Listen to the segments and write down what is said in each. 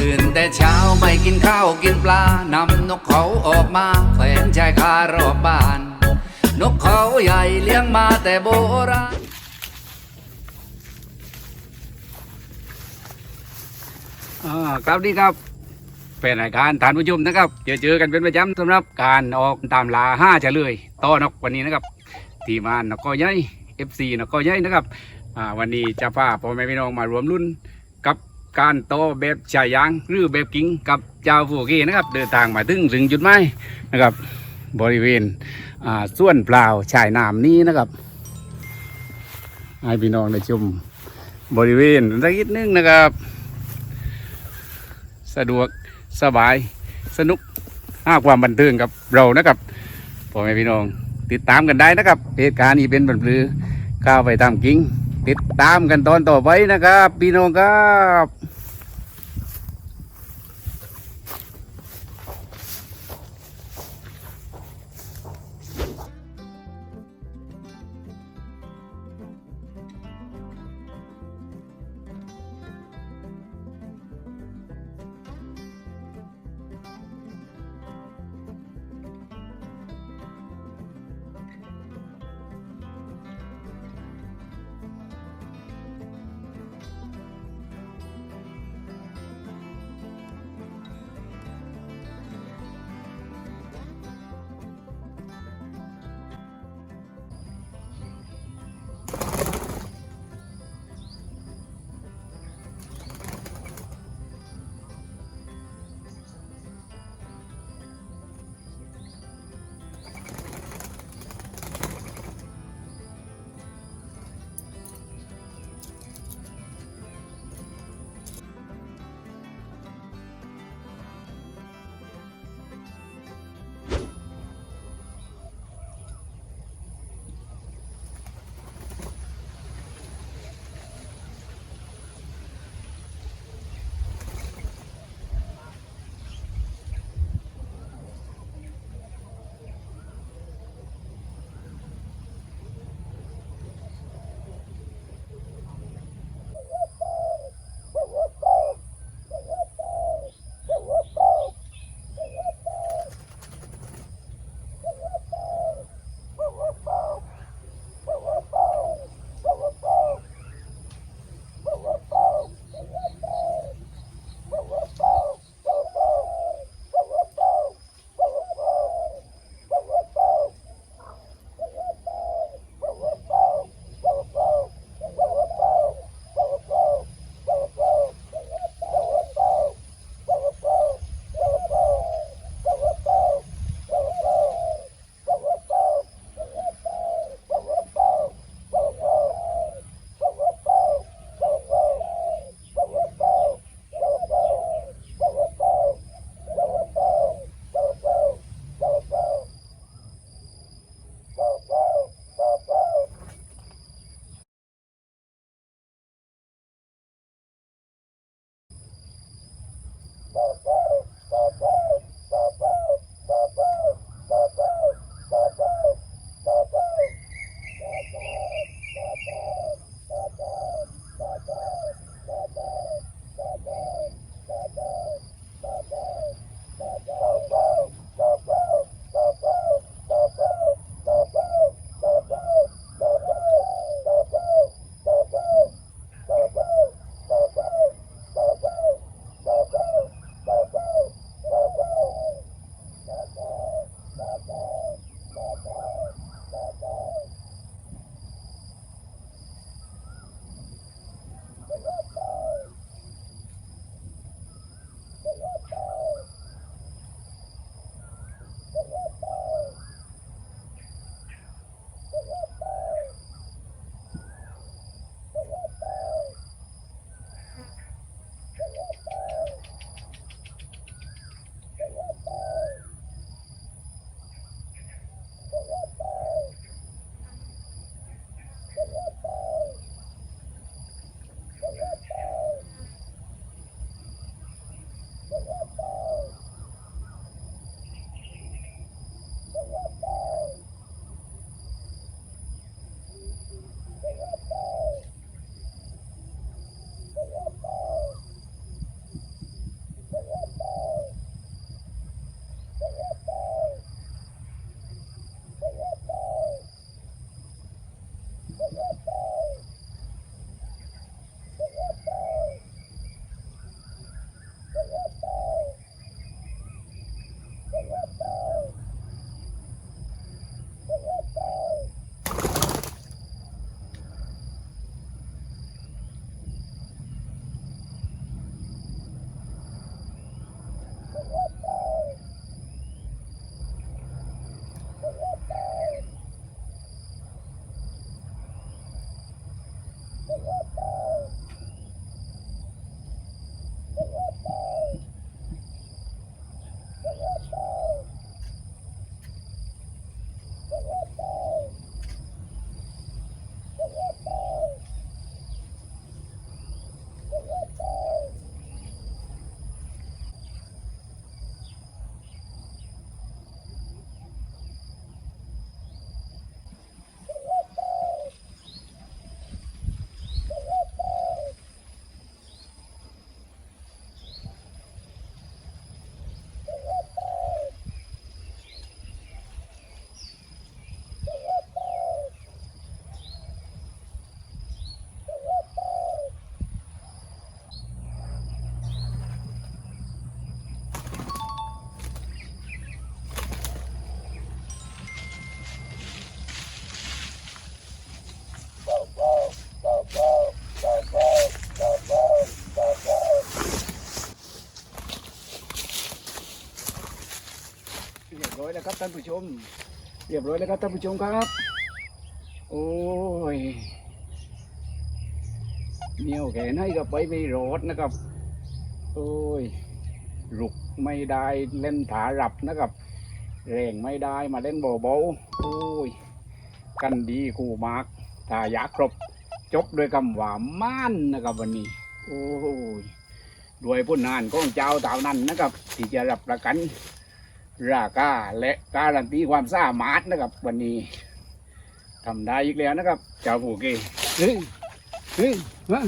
ตื่นแต่เช้าไม่กินข้าวกินปลานำนกเขาออกมาแขวนชายคารอบบ้าน นกเขาใหญ่เลี้ยงมาแต่โบราณอ่าครับนี่ครับเป็นรายการทานผู้ชมนะครับ เจอเจอกันเป็นประจำสำหรับการออกตามลาห้าเฉลยต่อนกวันนี้นะครับ ทีมงานนกกอใหญ่เอฟซีนกกอใหญ่นะครับวันนี้จะพาพ่อแม่พี่น้องมารวมรุ่นกับ การโตแบบชายางหรือแบบกิ้งกับเจ้าฟูกีนะครับ เดินทางมาถึงถึงจุดหมายนะครับ บริเวณส่วนเปล่าชายน้ำนี้นะครับให้พี่น้องได้ชมบริเวณสักนิดนึงนะครับ สะดวกสบายสนุกห้าความบันเทิงกับเรานะครับพ่อแม่พี่น้องติดตามกันได้นะครับเหตุการณ์นี้เป็นบันลือข้าวไปตามกิ้งติดตามกันตอนต่อไปนะครับ พี่น้องครับ รียบร้อยแล้วครับท่านผู้ชม เรียบร้อยแล้วครับท่านผู้ชมครับ โอ้ยเหนียวแค่ไหนก็ไปไม่รอดนะครับ โอ้ยรุกไม่ได้เล่นถารับนะครับแรงไม่ได้มาเล่นเบาๆโอ้ย กันดีกูมากถ้าอยากครบ จบด้วยคำว่าม่านนะครับวันนี้ โอ้ยด้วยพ้นนานของเจ้าเต่านั้นนะครับ ที่จะรับประกัน ราคาและการันตีความสามารถนะครับ วันนี้ทำได้อีกแล้วนะครับเจ้าผู้เก่เฮ้ยเฮ้ยเฮ้ย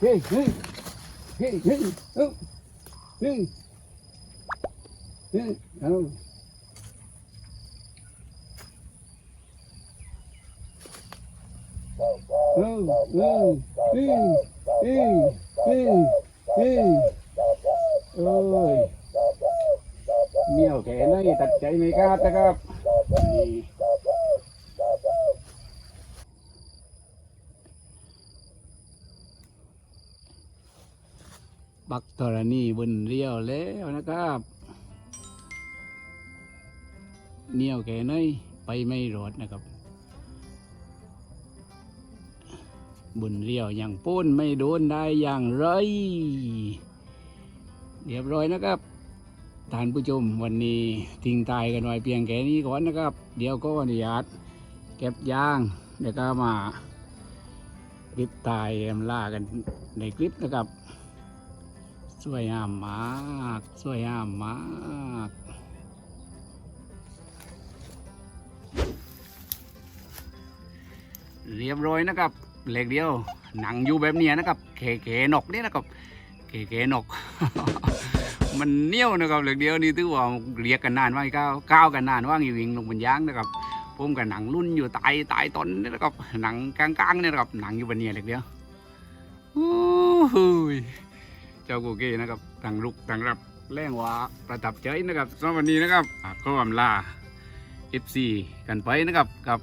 เฮ้ยเฮ้ยเฮ้ยเฮ้ยเอ้าเฮ้ยเฮ้ยเอ้าเอ้าเอ้าเอ้ยเอ้ยเอ้ยเอ้ยเอ้ยโอ้ย เหนียวแขนให้ตัดใจ ไม่กล้าดนะครับนี่บักธรณีบนเรียวแล้วนะครับเหนียวแขนให้ไปไม่รอดนะครับ บนเรียวอย่างป้นไม่โดนได้อย่างไร เรียบร้อยนะครับ ท่านผู้ชมวันนี้ทิ้งตายกันไว้เพียงแค่นี้ก่อนนะครับ เดี๋ยวก็อนุญาตเก็บยางเดี๋ยวก็มาคลิปตายแอำลากันในคลิปนะครับ สวยงามมากสวยงามมากเรียบร้อยนะครับเหล็กเดียว หนังอยู่แบบเนี้ยนะครับเขๆนกนี่นะครับเขๆนก มันเหนียวนะครับเหล็กเดียวนี่ถือว่าเรียกกันนานว่างก้าวก้าวกันนานว่างอยู่วิงลงบนยางนะครับผมกับหนังรุ่นอยู่ตายตายตนนี่นะครับหนังกลางๆนี่นะครับหนังอยู่บนเนี้ยเหล็กเดียวโอ้โหยเจ้าโกเก้นะครับต่างลุกต่างรับแรงว่าประทับใจนะครับสำหรับวันนี้นะครับก็อำลา FC กันไปนะครับกับ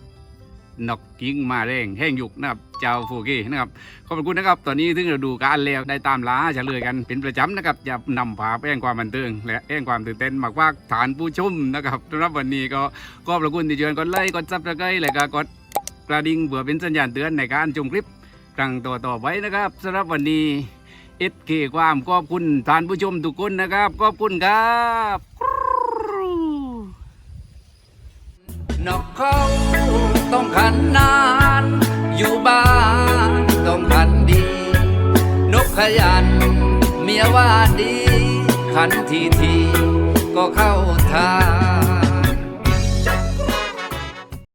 นกกิ้งมาแรงแห้งยุกนะครับเจ้าโฟกี้นะครับขอบคุณนะครับ ตอนนี้ถึงฤดูกาลแล้วได้ตามล้าเฉลยกันเป็นประจำนะครับจะนำพาแป้งความบันเทิงและแป้งความตื่นเต้นมากว่าฐานผู้ชมนะครับสำหรับวันนี้ก็ขอบคุณที่เชิญกดไลค์กดซับสไครต์และก็กดกระดิ่งเพื่อเป็นสัญญาณเตือนในการชมคลิปครั้งต่อต่อไปนะครับสำหรับวันนี้เอสเคความขอบคุณท่านผู้ชมทุกคนนะครับขอบคุณครับนกเขา ต้องขันนาน อยู่บ้านต้องขันดี นกขยัน เมียว่าดี ขันทีทีก็เข้าทาง